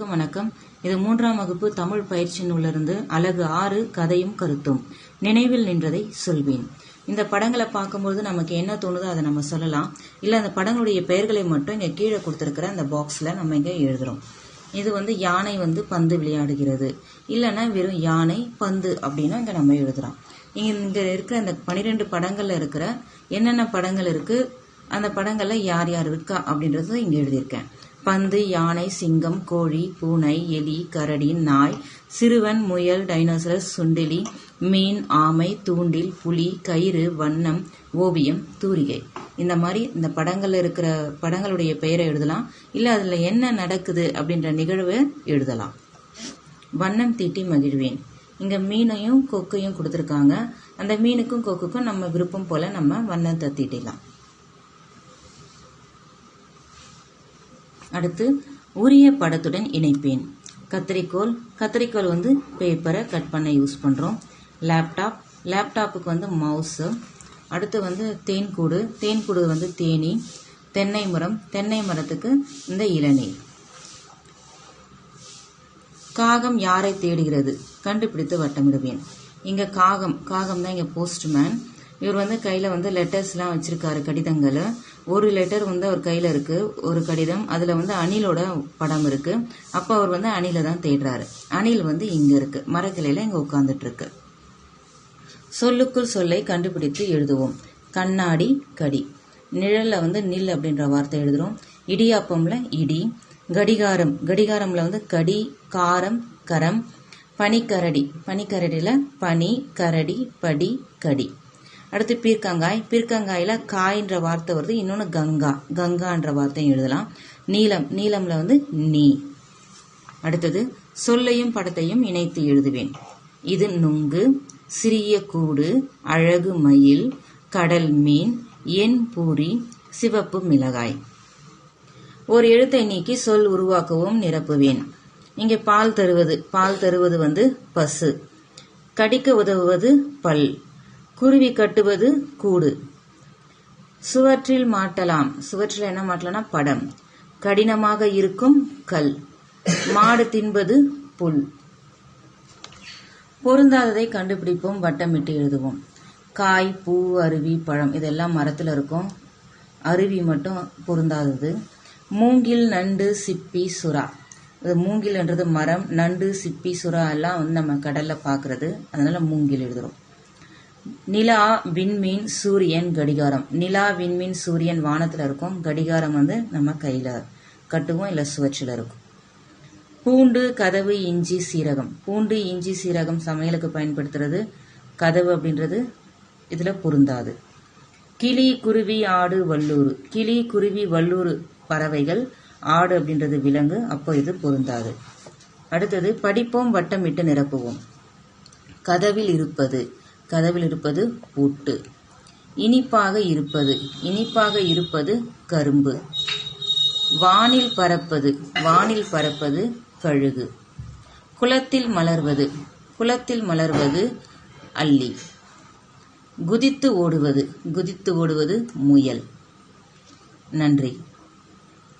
வணக்கம் வணக்கம். இது மூன்றாம் வகுப்பு தமிழ் பயிற்சி நூலிருந்து அழகு ஆறு கதையும் கருத்தும். நினைவில் நின்றதை சொல்வேன். இந்த படங்களை பார்க்கும்போது நமக்கு என்ன தோணுதோ அதை நம்ம சொல்லலாம். இல்லை அந்த படங்களுடைய பெயர்களை மட்டும் இங்கே கீழே கொடுத்துருக்கிற அந்த பாக்ஸில் நம்ம இங்கே எழுதுறோம். இது வந்து யானை வந்து பந்து விளையாடுகிறது. இல்லைன்னா வெறும் யானை பந்து அப்படின்னா இங்கே நம்ம எழுதுறோம். இங்கே இருக்கிற அந்த பனிரெண்டு படங்களில் இருக்கிற என்னென்ன படங்கள் இருக்குது அந்த படங்களில் யார் யார் இருக்கா அப்படின்றத இங்கே எழுதியிருக்கேன். பந்து யானை சிங்கம் கோழி பூனை எலி கரடி நாய் சிறுவன் முயல் டைனோசரஸ் சுண்டெலி மீன் ஆமை தூண்டில் புலி கயிறு வண்ணம் ஓவியம் தூரிகை. இந்த மாதிரி இந்த படங்கள்ல இருக்கிற படங்களுடைய பெயரை எழுதலாம். இல்லை அதில் என்ன நடக்குது அப்படின்ற நிகழ்வை எழுதலாம். வண்ணம் தீட்டி மகிழ்வேன். இங்க மீனையும் கொக்கையும் கொடுத்துருக்காங்க. அந்த மீனுக்கும் கொக்குக்கும் நம்ம விருப்பம் போல நம்ம வண்ணத்தை தீட்டிடலாம். அடுத்து உரிய படத்துடன் இணைப்பேன். கத்திரிக்கோல். கத்திரிக்கோல் வந்து பேப்பரை கட் பண்ண யூஸ் பண்ணுறோம் லேப்டாப் லேப்டாப்புக்கு வந்து மவுஸு அடுத்து வந்து தேன்கூடு. தேன்கூடு வந்து தேனி. தென்னை மரம். தென்னை மரத்துக்கு இந்த இளநீர் காகம் யாரை தேடுகிறது? கண்டுபிடித்து வட்டமிடுவேன். இங்கே காகம். காகம் தான் இங்கே போஸ்ட்மேன் இவர் வந்து கையில வந்து லெட்டர்ஸ்லாம் வச்சிருக்காரு கடிதங்கள். ஒரு லெட்டர் வந்து அவர் கையில இருக்கு ஒரு கடிதம். அதுல வந்து அணிலோட படம் இருக்கு. அப்ப அவர் வந்து அணில தான் தேடுறாரு. அணில் வந்து இங்க இருக்கு. மரக்கிளையில இங்க உட்காந்துட்ருக்கு இருக்கு சொல்லுக்குள் சொல்லை கண்டுபிடித்து எழுதுவோம். கண்ணாடி கடி. நிழல்ல வந்து நில் அப்படின்ற வார்த்தை எழுதுறோம். இடியாப்பம்ல இடி. கடிகாரம். கடிகாரம்ல வந்து கடி காரம் கரம். பனிக்கரடி. பனிக்கரடியில பனி கரடி படி கடி. அடுத்து பீர்க்கங்காய். பீர்க்கங்காயில காய்ன்ற வார்த்தை வருது. இன்னொன்று கங்கா. கங்கான்ற வார்த்தையும் எழுதலாம். நீலம். நீலம்ல வந்து நீ. அடுத்தது சொல்லையும் படத்தையும் இணைத்து எழுதுவேன். இது நுங்கு சிறிய கூடு அழகு மயில் கடல் மீன் என் பூரி சிவப்பு மிளகாய். ஒரு எழுத்தை நீக்கி சொல் உருவாக்கவும் நிரப்புவேன். இங்கே பால் தருவது. பால் தருவது வந்து பசு. கடிக்க உதவுவது பல். குருவி கட்டுவது கூடு. சுவற்றில் மாட்டலாம். சுவற்றில் என்ன மாட்டலாம்னா படம். கடினமாக இருக்கும் கல். மாடு தின்பது புல். பொருந்தாததை கண்டுபிடிப்போம் வட்டமிட்டு எழுதுவோம். காய் பூ அருவி பழம் இதெல்லாம் மரத்தில் இருக்கும். அருவி மட்டும் பொருந்தாதது. மூங்கில் நண்டு சிப்பி சுறா. இது மூங்கில்ன்றது மரம் நண்டு சிப்பி சுறா எல்லாம் வந்து நம்ம கடலில் பார்க்குறது அதனால மூங்கில் எழுதுகிறோம் நிலா விண்மீன் சூரியன் கடிகாரம். நிலா விண்மீன் சூரியன் வானத்துல இருக்கும். கடிகாரம் வந்து நம்ம கையில கட்டுவோம் இல்ல சுவற்றில் இருக்கும். பூண்டு கதவு இஞ்சி சீரகம். பூண்டு இஞ்சி சீரகம் சமையலுக்கு பயன்படுத்துறது கதவு அப்படின்றது இதுல பொருந்தாது. கிளி குருவி ஆடு வல்லூர் கிளி குருவி வல்லூர் பறவைகள் ஆடு அப்படின்றது விலங்கு அப்போ இது பொருந்தாது. அடுத்தது படிப்போம் வட்டமிட்டு நிரப்புவோம். கதவில் இருப்பது. கதவில் இருப்பது பூட்டு. இனிப்பாக இருப்பது இனிப்பாக இருப்பது கரும்பு. வானில் பறப்பது வானில் பறப்பது கழுகு. குளத்தில் மலர்வது குளத்தில் மலர்வது அல்லி. குதித்து ஓடுவது குதித்து ஓடுவது முயல். நன்றி.